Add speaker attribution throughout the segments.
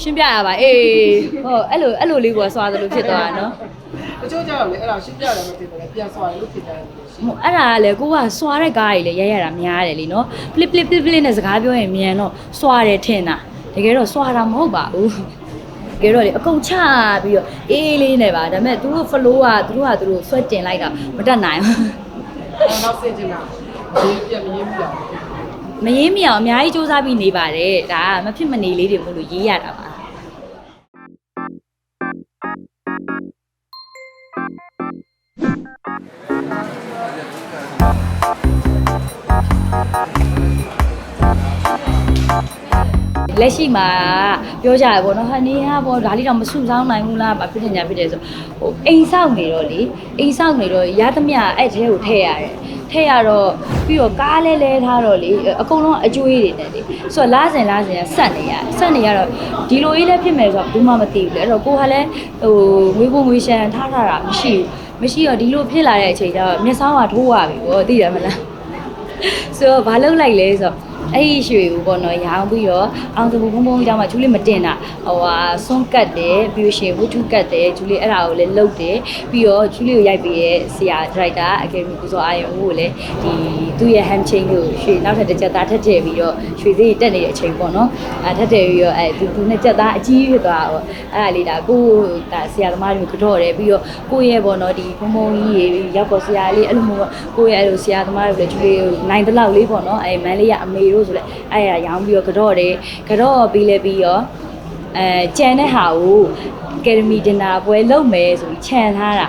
Speaker 1: ရှင်းပြရပါအေးဟုတ်အဲ့လိုအဲ့လိုလေးကိုဆွာသလိုဖြစ်သွားတာနော်
Speaker 2: တချို့ကြတော့လေအဲ့ဒါရှင်းပြတယ်မဖြစ်တယ်ပြန်ဆွာတယ်လို့ဖြစ်တယ်ရှိ
Speaker 1: ဟိုအဲ့ဒါကလေကိုကဆွာတဲ့ကားကြီးလေရဲရတာများတယ်လीနော်ပလစ်ပလစ်ပလစ်ပလစ်နဲ့စကားပြောရင်မြန်တော့ဆွာတယ်ထင်တာတကယ်တော့ဆွာတာမဟုတ်ပါဘူးတကယ်တော့လေအကုန်ချပြီးတော့အေးအေးလေးနဲ့ပါဒါပေမဲ့သူတို့ flow ကသူတို့ကသူတို့ဆွတ်တင်လိုက်တာမတတ်နိုင်ဘူး
Speaker 2: အဲ့နောက်ဆင်ချင်တာဒီပြက်မရင်းဘူးလား
Speaker 1: မရင်းမရအောင်အများကြီးစူးစမ်းပြီးနေပါတယ်ဒါကမဖြစ်မနေလေးတွေမို့လို့ရေးရတာပါ လက်ရှိမှာပြောကြရပေါ့နော်ဟာနေဟာပေါ့ဒါလေးတော့မဆုဆောင်းနိုင်ဘူးလားဘာဖြစ်နေညာဖြစ်တယ်ဆိုဟိုအိမ်ဆောက်နေတော့လေအိမ်ဆောက်နေတော့ရသမျှအဲ့တဲကိုထည့်ရတယ်ထည့်ရတော့ပြီးတော့ကားလဲလဲထားတော့လေအကုန်လုံးအကျွေးတွေနဲ့လေဆိုတော့လားစင်လားစင်ကဆက်နေရဆက်နေရတော့ဒီလိုကြီးလည်းဖြစ်မယ်ဆိုတော့ဘူးမှမသိဘူးလေအဲ့တော့ကိုကလည်းဟိုငွေပုံငွေရှန်ထားထားတာမရှိဘူးမရှိတော့ဒီလိုဖြစ်လာတဲ့အချိန်ကျတော့မျက်စောင်းကထိုးရပြီပေါ့သိတယ်မလားဆိုတော့ဘာလုပ်လိုက်လဲဆိုတော့ အဲ့ဒီရွှေကိုပေါ့နော်ရောင်းပြီးတော့အောင်တပူဘုံဘုံကြောင့်မှကျူလေးမတင်တာဟိုဟာဆွန်းကတ်တယ်ပြီးလို့ရှိရင်ဝတ္ထုကတ်တယ်ကျူလေးအဲ့ဒါကိုလည်းလုတ်တယ်ပြီးတော့ကျူလေးကိုရိုက်ပြီးရဲ့ဆရာဒရိုက်တာအကယ်ဒမီကုစောအာယုံကိုလည်းဒီသူ့ရဲ့ ham chain ကိုရွှေနောက်ထပ်တစ်ချက်သားထပ်ထည့်ပြီးတော့ရွှေစည်းတက်နေတဲ့အချိန်ပေါ့နော်အဲထပ်ထည့်ပြီးတော့အဲသူသူနဲ့ချက်သားအကြီးဖြစ်သွားတော့အဲ့ဒါလေးဒါကိုဒါဆရာသမားတွေကတော့တယ်ပြီးတော့ကိုရဲ့ပေါ့နော်ဒီဘုံဘုံကြီးရေရောက်ပေါ်ဆရာလေးအဲ့လိုမျိုးကိုရဲ့အဲ့လိုဆရာသမားတွေလည်းကျူလေးနိုင်တဲ့လောက်လေးပေါ့နော်အဲမန်းလေးကအမေတို့ဆိုလဲအဲ့ရရောင်းပြီးတော့ကတော့တယ်ကတော့ပြီးလဲပြီးတော့အဲကြံတဲ့ဟာကိုအကယ်ဒမီဒင်နာပွဲလုပ်မယ်ဆိုပြီးခြံထားတာ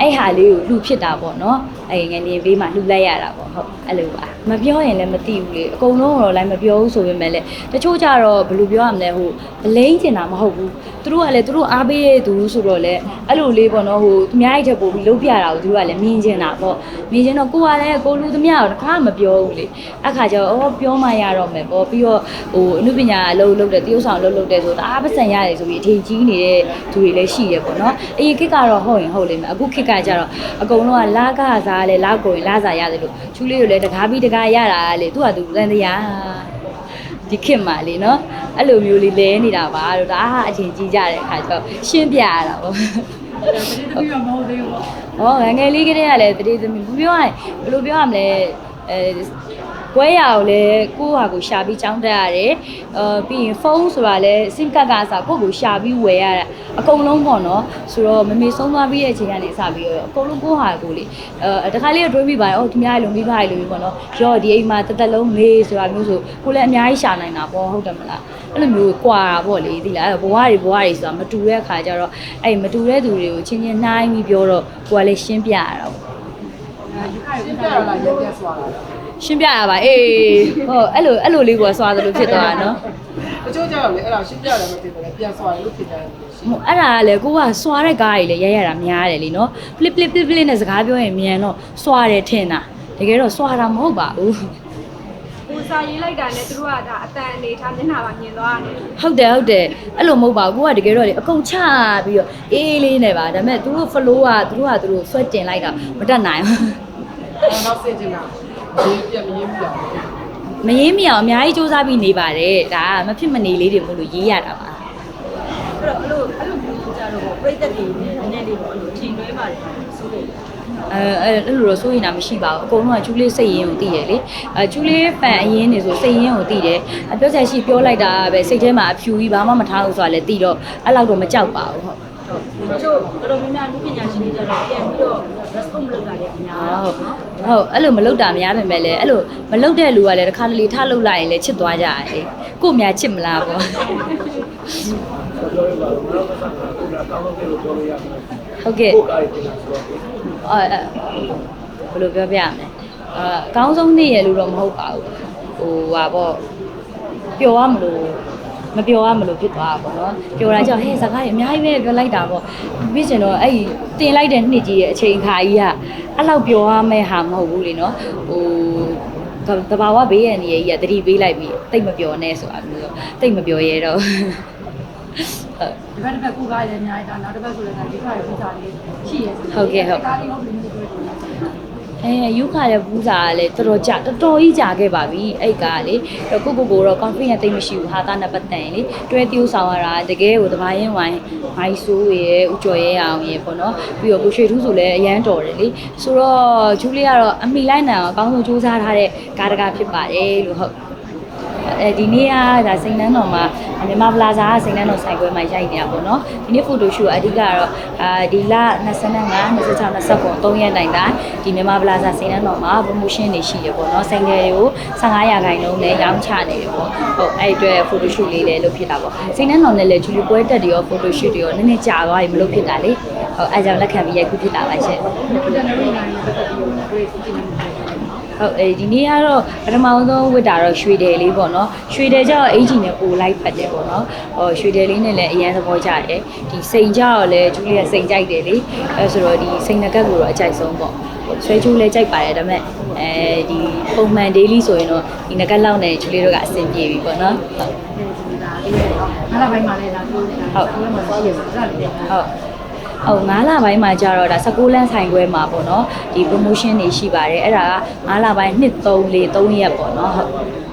Speaker 1: အဲ့ဟာလေးကိုလှူဖြစ်တာပေါ့နော်အဲ့ငနေဘေးမှာလှူလိုက်ရတာပေါ့ဟုတ်အဲ့လိုပါ မပြောရင်လည်းမသိဘူးလေအကုန်လုံးတော့လည်းမပြောဘူးဆိုပေမဲ့လည်းတချို့ကြတော့ဘယ်လိုပြောရမလဲဟိုအလိမ့်ကျင်တာမဟုတ်ဘူးသူတို့ကလည်းသူတို့အားပေးရသူဆိုတော့လေအဲ့လိုလေးပေါ့နော်ဟိုသူများအိတ်ထက်ပို့ပြီးလုပ်ပြတာကိုသူတို့ကလည်းမြင်ကျင်တာပေါ့မြင်ကျင်တော့ကိုကလည်းကိုလူသမျှတော့တခါမပြောဘူးလေအခါကျတော့အော်ပြောမှရတော့မယ်ပေါ့ပြီးတော့ဟိုအနုပညာအလုပ်လုပ်တဲ့တရုပ်ဆောင်အလုပ်လုပ်တဲ့ဆိုတော့အားပစံရတယ်ဆိုပြီးအထင်ကြီးနေတဲ့သူတွေလည်းရှိရပေါ့နော်အရင်ခေတ်ကတော့ဟုတ်ရင်ဟုတ်လိမ့်မယ်အခုခေတ်ကကျတော့အကုန်လုံးကလာကစားလဲလာကိုရင်လာစားရတယ်လို့ချူလေးကိုလည်းတကားပြီးတကားရတာလေသူကသူတန်တရားဒီခေတ်မှာလေနော်အဲ့လိုမျိုးလေးလဲနေတာပါတော့ဒါဟာအထင်ကြီးကြတဲ့အခါကျတော့ရှင်းပြရတာပေါ့
Speaker 2: တတိယမဟုတ်သေးဘူးပေါ့။
Speaker 1: ဟောငယ်ငယ်လေးကတည်းကလည်းတတိသမီးဘယ်ပြောရရင်ဘယ်လိုပြောရမလဲအဲ ကွဲရအောင်လဲကိုယ့်ဟာကိုရှာပြီးចောင်းတက်ရတယ်။အာပြီးရင်ဖုန်းဆိုတာလဲစင်ကတ်ကအစားကိုယ့်ကိုရှာပြီးဝယ်ရတာအကုန်လုံးပေါ့နော်။ဆိုတော့မမေဆုံးသွားပြီးတဲ့အချိန်ကနေစပြီးတော့အကုန်လုံးကိုယ့်ဟာကိုလေအဲတခါလေးတော့တွေးမိပါတယ်။အော်ဒီများလုံးပြီးပါလေလို့ပေါ့နော်။ရော့ဒီအိမ်မှာတသက်လုံးမေးဆိုတာမျိုးဆိုကိုလည်းအများကြီးရှာနိုင်တာပေါ့ဟုတ်တယ်မလား။အဲ့လိုမျိုးကွာတာပေါ့လေဒီလားဘဝတွေဘဝတွေဆိုတာမတူတဲ့အခါကျတော့အဲ့မတူတဲ့သူတွေကိုချင်းချင်းနှိုင်းပြီးပြောတော့ကိုကလည်းရှင်းပြရတာပေါ့
Speaker 2: ရှင်းပြရလားရပြက်ဆွာတာ
Speaker 1: ရှင်းပြရပါအေးဟုတ်အဲ့လိုအဲ့လိုလေးကိုဆွာသလိုဖြစ်သွားတာနော်
Speaker 2: တချို့ကြတော့လေအဲ့ဒါရှင်းပြတယ်မဖြစ်တယ်ပြန်ဆွာတယ်လို့ဖြစ်တယ်ရှိ
Speaker 1: ဟိုအဲ့ဒါကလေကိုကဆွာတဲ့ကားကြီးလေရဲရတာများတယ်လीနော်ပလစ်ပလစ်ပလစ်ပလစ်နဲ့စကားပြောရင်မြန်တော့ဆွာတယ်ထင်တာတကယ်တော့ဆွာတာမဟုတ်ပါဘူး
Speaker 3: ပူစာရေးလိုက်တာနဲ့သူတို့ကဒါအတန်အနေထားမျက်နှာပါမြင်သွားတယ်
Speaker 1: ဟုတ်တယ်ဟုတ်တယ်အဲ့လိုမဟုတ်ပါဘူးကိုကတကယ်တော့လေအကုန်ချပြီးတော့အေးအေးလေးနဲ့ပါဒါပေမဲ့သူတို့ flow ကသူတို့ကသူတို့ဆွတ်တင်လိုက်တာမတတ်နိုင်ဘူး
Speaker 2: အဲ့နောက်ဆင်ချင်တာ ဒီပြက်မရင်းဘူးလား
Speaker 1: မရင်းမရအောင်အများကြီးစူးစမ်းပြီးနေပါတယ်ဒါကမဖြစ်မနေလေးတွေမို့လို့ရေးရတာပါ
Speaker 4: အဲ့တော့အဲ့လိုအဲ့လိုမျိုးကြတော့ပြိသက်တွေနဲ့နည်းနည်းလေးပေါ့အဲ့လိုချိန်တွဲပါတယ်ဆိုလို့
Speaker 1: အဲအဲ့အဲ့လိုတော့စိုးရင်တာမရှိပါဘူးအကုန်လုံးကကျူးလေးစိတ်ရင်းကိုသိတယ်လေအဲကျူးလေးဖန်အရင်နေဆိုစိတ်ရင်းကိုသိတယ်အပြောချက်ရှိပြောလိုက်တာပဲစိတ်ထဲမှာအဖြူကြီးဘာမှမထားဘူးဆိုတာလည်းသိတော့အဲ့လောက်တော့မကြောက်ပါဘူးဟုတ်
Speaker 4: တချို့တော်တော်များများလူပညာရှင်တွေကြတော့ပြန်ပြီးတော့ response လုပ်တာလည်းအများ
Speaker 1: ဟုတ်ဟုတ်အဲ့လိုမလုပ်တာများပေမဲ့လည်းအဲ့လိုမလုပ်တဲ့လူကလည်းတစ်ခါတလေထားလုပ်လိုက်ရင်လည်းချစ်သွားကြတယ်လေကို့များချစ်မလားပေါ့ဟုတ်ကဲ့အဲဘယ်လိုပြောပြရမလဲအာအကောင်းဆုံးနေ့ရလို့တော့မဟုတ်ပါဘူးဟိုဟာပေါ့ပျော်ရမလို့ မပျော်ရမလို့ဖြစ်သွားတာပေါ့နော်ပျော်တာကြောင့်ဟဲ့စကားကြီးအများကြီးပဲပြောလိုက်တာပေါ့ပြီးကျင်တော့အဲ့ဒီတင်လိုက်တဲ့နှစ်ကြီးရဲ့အချိန်ခါကြီးကအဲ့လောက်ပျော်ရမယ့်ဟာမဟုတ်ဘူးလေနော်ဟိုတဘာဝဘေးရန်ကြီးရဲ့တတိပေးလိုက်ပြီးတိတ်မပျော်နဲ့ဆိုတာမျိုးတော့တိတ်မပျော်ရဲတော့ဟုတ်
Speaker 4: ဒီဘက်တစ်ဘက်ကိုကားလည်းအများကြီးဒါနောက်တစ်ဘက်ဆိုလည်းဒါဒီခါရပူစာလေးရှိရဲ
Speaker 1: ဟုတ်ကဲ့ဟုတ်
Speaker 4: ကားလေးဟုတ်ပြီမျိုးပြောတယ်
Speaker 1: အဲယူခါတဲ့ဘူးစာကလည်းတော်တော်ကြာတော်တော်ကြီးကြာခဲ့ပါပြီအဲ့ကလေအဲ့ကိုကိုကိုတော့ confidence တိတ်မရှိဘူးဟာတာနဲ့ပတ်သက်ရင်လေတွဲ tiêu ဆောင်ရတာတကယ်ကိုတဘာရင်ဝိုင်းမိုင်းဆိုးရဲ့ဦးကျော်ရဲအောင်ရဲ့ပေါ့နော်ပြီးတော့ကိုရွှေထူးဆိုလည်းအရန်တော်တယ်လေဆိုတော့ဂျူလီကတော့အမိလိုက်နိုင်အောင်အကောင်းဆုံးစူးစမ်းထားတဲ့ကားတကားဖြစ်ပါတယ်လို့ဟုတ် အဲဒီနေ့ကဒါစိန်နှန်းတော်မှာမြန်မာပလာဇာကစိန်နှန်းတော်ဆိုင်ခွဲမှာရိုက်နေတာပေါ့နော်ဒီနေ့ photo shoot အဓိကကတော့အာဒီလ25 26 29 3ရက်တိုင်တိုင်ဒီမြန်မာပလာဇာစိန်နှန်းတော်မှာ promotion တွေရှိတယ်ပေါ့နော်ဆိုင်ကယ်တွေကို15ရာခိုင်နှုန်းနဲ့ရောင်းချနေတယ်ပေါ့ဟုတ်အဲ့အတွက် photo shoot လေးလည်းလုပ်ဖြစ်တာပေါ့စိန်နှန်းတော်နဲ့လည်းဂျူလီပွဲတက်တွေရော photo shoot တွေရောနည်းနည်းကြာသွားပြီမလုပ်ဖြစ်တာလေဟုတ်အဲ့ကြောင့်လက်ခံပြီးရိုက်ခုဖြစ်တာပါရှင် ဟုတ်အဲဒီနေ့ကတော့ပထမဆုံးဝတ်တာတော့ရွှေတယ်လေးပေါ့နော်ရွှေတယ်ကြောင့်အင်ဂျီနဲ့ပိုလိုက်ဖတ်တယ်ပေါ့နော်ဟောရွှေတယ်လေးနဲ့လည်းအရန်သဘောကျတယ်ဒီစိန်ကြောင့်လည်းဂျူလီကစိန်ကြိုက်တယ်လေအဲဆိုတော့ဒီစိန်နကတ်ကိုတော့အကြိုက်ဆုံးပေါ့ဆွဲချိုးလည်းကြိုက်ပါတယ်ဒါပေမဲ့အဲဒီပုံမှန် daily ဆိုရင်တော့ဒီနကတ်လောက်နဲ့ဂျူလီတို့ကအဆင်ပြေပြီပေါ့နော်ဟုတ်
Speaker 4: ငါးလပိုင်းမှလည်းလာပြောနေတာ
Speaker 1: ဟုတ်
Speaker 4: ဘယ်မှာရှိရမှာစတယ်
Speaker 1: ဟုတ် ဟုတ်9လပိုင်းမှာကျတော့ဒါ16လမ်းဆိုင်ခွဲမှာပေါ့နော်ဒီ promotion တွေရှိပါတယ်အဲ့ဒါက9လပိုင်း2 3 4 3ရက်ပေါ့နော်ဟုတ်